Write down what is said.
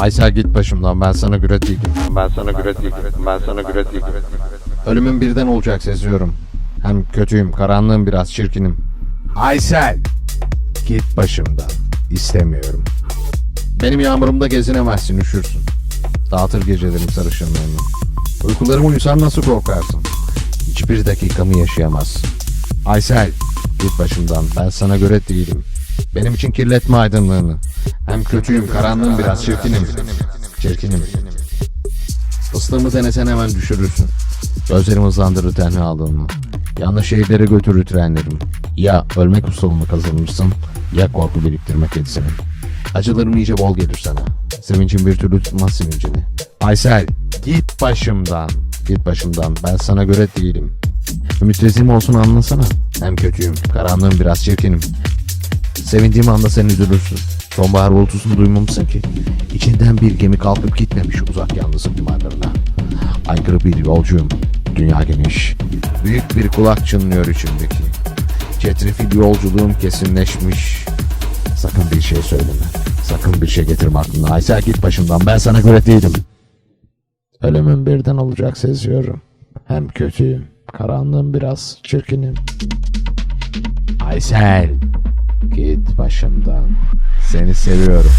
Aysel git başımdan ben sana göre değilim. Ben sana göre değilim. Ben sana göre değilim. Ölümün birden olacak seziyorum. Hem kötüyüm, karanlığım biraz, çirkinim. Aysel! Git başımdan. İstemiyorum. Benim yağmurumda gezinemezsin, üşürsün. Dağıtır gecelerim sarışınlığını. Uykularım uyusan nasıl korkarsın? Hiçbir dakikamı yaşayamazsın. Aysel! Git başımdan, ben sana göre değilim. Benim için kirletme aydınlığını. Hem kötüyüm, karanlığım biraz, çirkinim. Çirkinim. Fıstığımı denesen hemen düşürürsün. Gözlerim hızlandırır tenhalığımı. Yanlış şeylere götürür trenlerim. Ya ölmek usulünü kazanırsın ya korku biriktirmek etsin. Acılarım iyice bol gelir sana. Sevincin bir türlü tutmaz sevincini. Aysel git başımdan. Git başımdan ben sana göre değilim. Ümit olsun anlasana. Hem kötüyüm, karanlığım biraz çirkinim. Sevindiğim anda sen üzülürsün. Sonbahar bulutusunu duymamışsın ki. İçinden bir gemi kalkıp gitmemiş uzak yalnızlık limanlarına. Aykırı bir yolcuyum. Dünya geniş. Büyük bir kulak çınlıyor içimdeki. Çetrefil yolculuğum kesinleşmiş. Sakın bir şey söyleme. Sakın bir şey getirme aklına. Aysel git başımdan. Ben sana göre değilim. Ölümün birden olacak seziyorum. Hem kötüyüm. Karanlığım biraz çirkinim. Aysel. Git başımdan. Seni seviyorum.